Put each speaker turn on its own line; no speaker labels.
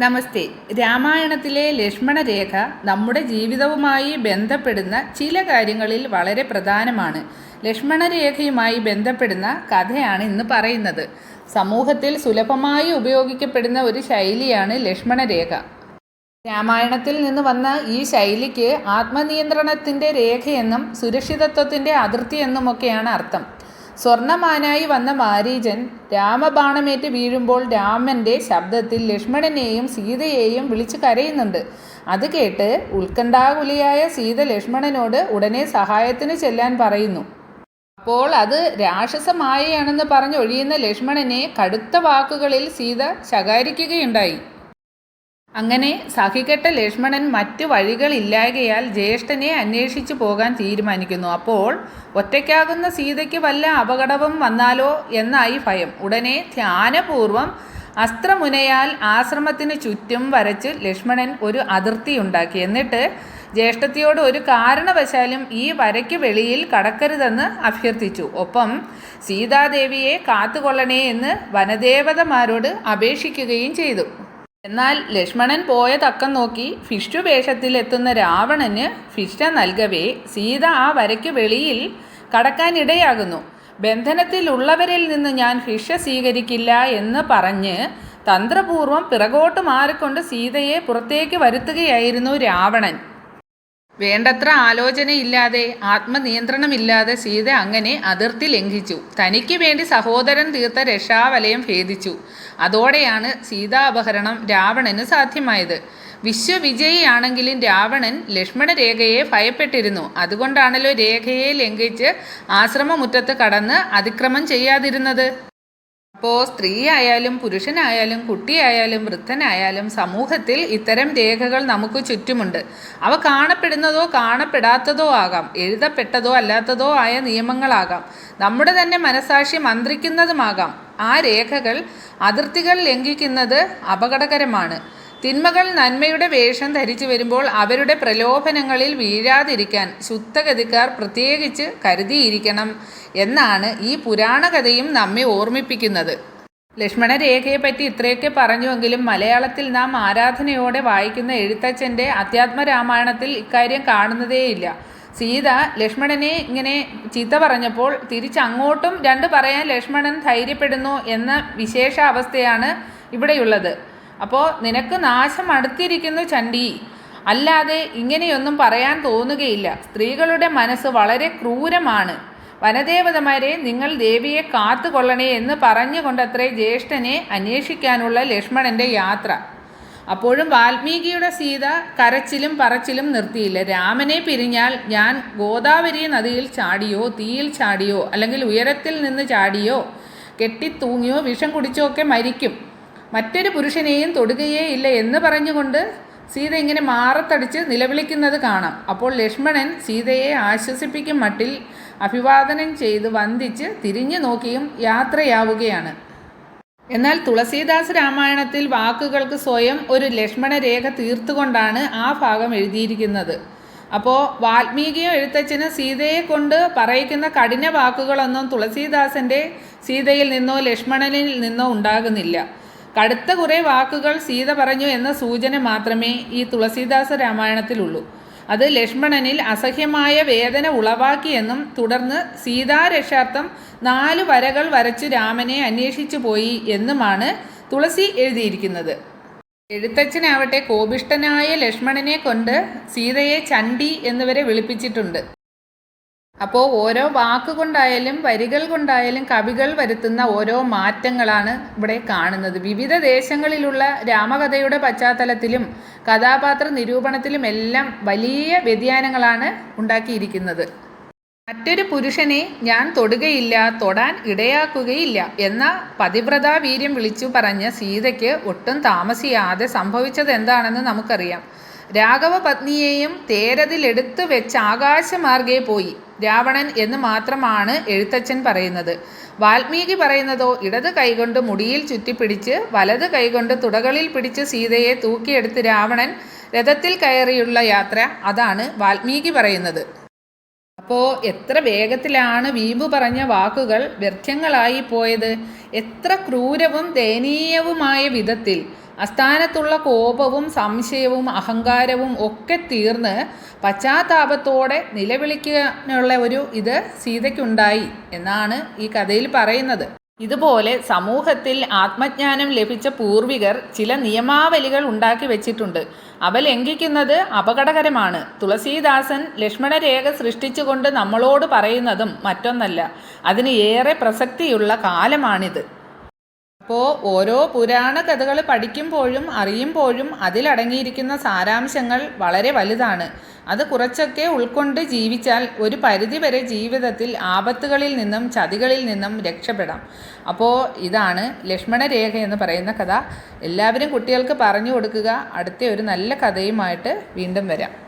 നമസ്തേ. രാമായണത്തിലെ ലക്ഷ്മണരേഖ നമ്മുടെ ജീവിതവുമായി ബന്ധപ്പെടുന്ന ചില കാര്യങ്ങളിൽ വളരെ പ്രധാനമാണ്. ലക്ഷ്മണരേഖയുമായി ബന്ധപ്പെടുന്ന കഥയാണ് ഇന്ന് പറയുന്നത്. സമൂഹത്തിൽ സുലഭമായി ഉപയോഗിക്കപ്പെടുന്ന ഒരു ശൈലിയാണ് ലക്ഷ്മണരേഖ. രാമായണത്തിൽ നിന്ന് വന്ന ഈ ശൈലിക്ക് ആത്മനിയന്ത്രണത്തിന്റെ രേഖയെന്നും സുരക്ഷിതത്വത്തിന്റെ അതിർത്തി എന്നുമൊക്കെയാണ് അർത്ഥം. സ്വർണമാനായി വന്ന മാരീചൻ രാമബാണമേറ്റ് വീഴുമ്പോൾ രാമന്റെ ശബ്ദത്തിൽ ലക്ഷ്മണനെയും സീതയെയും വിളിച്ചു കരയുന്നുണ്ട്. അത് കേട്ട് ഉത്കണ്ഠാകുലിയായ സീത ലക്ഷ്മണനോട് ഉടനെ സഹായത്തിന് ചെല്ലാൻ പറയുന്നു. അപ്പോൾ അത് രാക്ഷസമായയാണെന്ന് പറഞ്ഞൊഴിയുന്ന ലക്ഷ്മണനെ കടുത്ത വാക്കുകളിൽ സീത ശകാരിക്കുകയുണ്ടായി. അങ്ങനെ സഹികെട്ട ലക്ഷ്മണൻ മറ്റു വഴികളില്ലായകയാൽ ജ്യേഷ്ഠനെ അന്വേഷിച്ചു പോകാൻ തീരുമാനിക്കുന്നു. അപ്പോൾ ഒറ്റയ്ക്കാകുന്ന സീതയ്ക്ക് വല്ല അപകടവും വന്നാലോ എന്നായി ഭയം. ഉടനെ ധ്യാനപൂർവം അസ്ത്രമുനയാൽ ആശ്രമത്തിന് ചുറ്റും വരച്ച് ലക്ഷ്മണൻ ഒരു അതിർത്തി ഉണ്ടാക്കി എന്നിട്ട് ജ്യേഷ്ഠത്തിയോട് ഒരു കാരണവശാലും ഈ വരയ്ക്ക് വെളിയിൽ കടക്കരുതെന്ന് അഭ്യർത്ഥിച്ചു. ഒപ്പം സീതാദേവിയെ കാത്തുകൊള്ളണേ എന്ന് വനദേവതമാരോട് അപേക്ഷിക്കുകയും ചെയ്തു. എന്നാൽ ലക്ഷ്മണൻ പോയ തക്കം നോക്കി ഫിഷു വേഷത്തിലെത്തുന്ന രാവണന് ഫിഷ നൽകവേ സീത ആ വരയ്ക്ക് വെളിയിൽ കടക്കാനിടയാകുന്നു. ബന്ധനത്തിലുള്ളവരിൽ നിന്ന് ഞാൻ ഫിഷ സ്വീകരിക്കില്ല എന്ന് പറഞ്ഞ് തന്ത്രപൂർവം പിറകോട്ട് മാറിക്കൊണ്ട് സീതയെ പുറത്തേക്ക് വരുത്തുകയായിരുന്നു രാവണൻ. വേണ്ടത്ര ആലോചനയില്ലാതെ ആത്മനിയന്ത്രണമില്ലാതെ സീത അങ്ങനെ അതിർത്തി ലംഘിച്ചു. തനിക്ക് വേണ്ടി സഹോദരൻ തീർത്ത രക്ഷാവലയം ഭേദിച്ചു. അതോടെയാണ് സീതാപഹരണം രാവണന് സാധ്യമായത്. വിശ്വവിജയിയാണെങ്കിലും രാവണൻ ലക്ഷ്മണ രേഖയെ ഭയപ്പെട്ടിരുന്നു. അതുകൊണ്ടാണല്ലോ രേഖയെ ലംഘിച്ച് ആശ്രമമുറ്റത്ത് കടന്ന് അതിക്രമം ചെയ്യാതിരുന്നത്. അപ്പോൾ സ്ത്രീ ആയാലും പുരുഷനായാലും കുട്ടിയായാലും വൃദ്ധനായാലും സമൂഹത്തിൽ ഇത്തരം രേഖകൾ നമുക്ക് ചുറ്റുമുണ്ട്. അവ കാണപ്പെടുന്നതോ കാണപ്പെടാത്തതോ ആകാം എഴുതപ്പെട്ടതോ അല്ലാത്തതോ ആയ നിയമങ്ങളാകാം. നമ്മുടെ തന്നെ മനസാക്ഷി മന്ത്രിക്കുന്നതുമാകാം. ആ രേഖകൾ അതിർത്തികൾ ലംഘിക്കുന്നത് അപകടകരമാണ്. തിന്മകൾ നന്മയുടെ വേഷം ധരിച്ചു വരുമ്പോൾ അവരുടെ പ്രലോഭനങ്ങളിൽ വീഴാതിരിക്കാൻ ശുദ്ധഗതിക്കാർ പ്രത്യേകിച്ച് കരുതിയിരിക്കണം എന്നാണ് ഈ പുരാണകഥയും നമ്മെ ഓർമ്മിപ്പിക്കുന്നത്. ലക്ഷ്മണരേഖയെപ്പറ്റി ഇത്രയൊക്കെ പറഞ്ഞുവെങ്കിലും മലയാളത്തിൽ നാം ആരാധനയോടെ വായിക്കുന്ന എഴുത്തച്ഛന്റെ അധ്യാത്മരാമായണത്തിൽ ഇക്കാര്യം കാണുന്നതേയില്ല. സീത ലക്ഷ്മണനെ ഇങ്ങനെ ചീത്ത പറഞ്ഞപ്പോൾ തിരിച്ചങ്ങോട്ടും രണ്ട് പറയാൻ ലക്ഷ്മണൻ ധൈര്യപ്പെടുന്നു എന്ന വിശേഷ അവസ്ഥയാണ് ഇവിടെയുള്ളത്. അപ്പോൾ നിനക്ക് നാശം അടുത്തിരിക്കുന്നു ചണ്ടി അല്ലാതെ ഇങ്ങനെയൊന്നും പറയാൻ തോന്നുകയില്ല. സ്ത്രീകളുടെ മനസ്സ് വളരെ ക്രൂരമാണ്. വനദേവതമാരെ നിങ്ങൾ ദേവിയെ കാത്തുകൊള്ളണേ എന്ന് പറഞ്ഞുകൊണ്ടത്രേ ജ്യേഷ്ഠനെ അന്വേഷിക്കാനുള്ള ലക്ഷ്മണന്റെ യാത്ര. അപ്പോഴും വാൽമീകിയുടെ സീത കരച്ചിലും പറച്ചിലും നിർത്തിയില്ല. രാമനെ പിരിഞ്ഞാൽ ഞാൻ ഗോദാവരി നദിയിൽ ചാടിയോ തീയിൽ ചാടിയോ അല്ലെങ്കിൽ ഉയരത്തിൽ നിന്ന് ചാടിയോ കെട്ടിത്തൂങ്ങിയോ വിഷം കുടിച്ചോ ഒക്കെ മരിക്കും. മറ്റൊരു പുരുഷനെയും തൊടുകയേ ഇല്ല എന്ന് പറഞ്ഞുകൊണ്ട് സീത ഇങ്ങനെ മാറത്തടിച്ച് നിലവിളിക്കുന്നത് കാണാം. അപ്പോൾ ലക്ഷ്മണൻ സീതയെ ആശ്വസിപ്പിക്കും മട്ടിൽ അഭിവാദനം ചെയ്ത് വന്ദിച്ച് തിരിഞ്ഞു നോക്കിയും യാത്രയാവുകയാണ്. എന്നാൽ തുളസീദാസ് രാമായണത്തിൽ വാക്കുകൾക്ക് സ്വയം ഒരു ലക്ഷ്മണരേഖ തീർത്തുകൊണ്ടാണ് ആ ഭാഗം എഴുതിയിരിക്കുന്നത്. അപ്പോൾ വാൽമീകിയോ എഴുത്തച്ഛന് സീതയെ കൊണ്ട് പറയിക്കുന്ന കഠിന വാക്കുകളൊന്നും തുളസീദാസന്റെ സീതയിൽ നിന്നോ ലക്ഷ്മണനിൽ നിന്നോ ഉണ്ടാകുന്നില്ല. കടുത്ത കുറേ വാക്കുകൾ സീത പറഞ്ഞു എന്ന സൂചന മാത്രമേ ഈ തുളസീദാസ രാമായണത്തിലുള്ളൂ. അത് ലക്ഷ്മണനിൽ അസഹ്യമായ വേദന ഉളവാക്കിയെന്നും തുടർന്ന് സീതാരക്ഷാർത്ഥം നാല് വരകൾ വരച്ച് രാമനെ അന്വേഷിച്ചു പോയി എന്നുമാണ് തുളസി എഴുതിയിരിക്കുന്നത്. എഴുത്തച്ഛനാവട്ടെ കോപിഷ്ടനായ ലക്ഷ്മണനെ കൊണ്ട് സീതയെ ചണ്ടി എന്നിവരെ വിളിപ്പിച്ചിട്ടുണ്ട്. അപ്പോൾ ഓരോ വാക്കുകൊണ്ടായാലും വരികൾ കൊണ്ടായാലും കവികൾ വരുത്തുന്ന ഓരോ മാറ്റങ്ങളാണ് ഇവിടെ കാണുന്നത്. വിവിധ ദേശങ്ങളിലുള്ള രാമകഥയുടെ പശ്ചാത്തലത്തിലും കഥാപാത്ര നിരൂപണത്തിലും എല്ലാം വലിയ വ്യതിയാനങ്ങളാണ് ഉണ്ടാക്കിയിരിക്കുന്നത്. മറ്റൊരു പുരുഷനെ ഞാൻ തൊടുകയില്ല തൊടാൻ ഇടയാക്കുകയില്ല എന്ന പതിവ്രതാ വീര്യം വിളിച്ചു പറഞ്ഞ സീതയ്ക്ക് ഒട്ടും താമസിയാതെ സംഭവിച്ചത് എന്താണെന്ന് നമുക്കറിയാം. രാഘവ പത്നിയെയും തേരതിലെടുത്ത് വെച്ച് ആകാശമാർഗേ പോയി. രാവണൻ എന്ന് മാത്രമാണ് എഴുത്തച്ഛൻ പറയുന്നത്. വാൽമീകി പറയുന്നതോ ഇടത് കൈകൊണ്ട് മുടിയിൽ ചുറ്റിപ്പിടിച്ച് വലത് കൈകൊണ്ട് തുടകളിൽ പിടിച്ച് സീതയെ തൂക്കിയെടുത്ത് രാവണൻ രഥത്തിൽ കയറിയുള്ള യാത്ര. അതാണ് വാൽമീകി പറയുന്നത്. അപ്പോൾ എത്ര വേഗത്തിലാണ് വീമ്പു പറഞ്ഞ വാക്കുകൾ വ്യർത്ഥങ്ങളായി പോയത്? എത്ര ക്രൂരവും ദയനീയവുമായ വിധത്തിൽ. അസ്ഥാനത്തുള്ള കോപവും സംശയവും അഹങ്കാരവും ഒക്കെ തീർന്ന് പശ്ചാത്താപത്തോടെ നിലവിളിക്കാനുള്ള ഒരു ഇത് സീതയ്ക്കുണ്ടായി എന്നാണ് ഈ കഥയിൽ പറയുന്നത്. ഇതുപോലെ സമൂഹത്തിൽ ആത്മജ്ഞാനം ലഭിച്ച പൂർവികർ ചില നിയമാവലികൾ ഉണ്ടാക്കി വെച്ചിട്ടുണ്ട്. അവ ലംഘിക്കുന്നത് അപകടകരമാണ്. തുളസീദാസൻ ലക്ഷ്മണരേഖ സൃഷ്ടിച്ചുകൊണ്ട് നമ്മളോട് പറയുന്നതും മറ്റൊന്നല്ല. അതിന് ഏറെ പ്രസക്തിയുള്ള കാലമാണിത്. അപ്പോൾ ഓരോ പുരാണ കഥകൾ പഠിക്കുമ്പോഴും അറിയുമ്പോഴും അതിലടങ്ങിയിരിക്കുന്ന സാരാംശങ്ങൾ വളരെ വലുതാണ്. അത് കുറച്ചൊക്കെ ഉൾക്കൊണ്ട് ജീവിച്ചാൽ ഒരു പരിധിവരെ ജീവിതത്തിൽ ആപത്തുകളിൽ നിന്നും ചതികളിൽ നിന്നും രക്ഷപ്പെടാം. അപ്പോൾ ഇതാണ് ലക്ഷ്മണരേഖ എന്ന് പറയുന്ന കഥ. എല്ലാവരും കുട്ടികൾക്ക് പറഞ്ഞു കൊടുക്കുക. അടുത്ത ഒരു നല്ല കഥയുമായിട്ട് വീണ്ടും വരാം.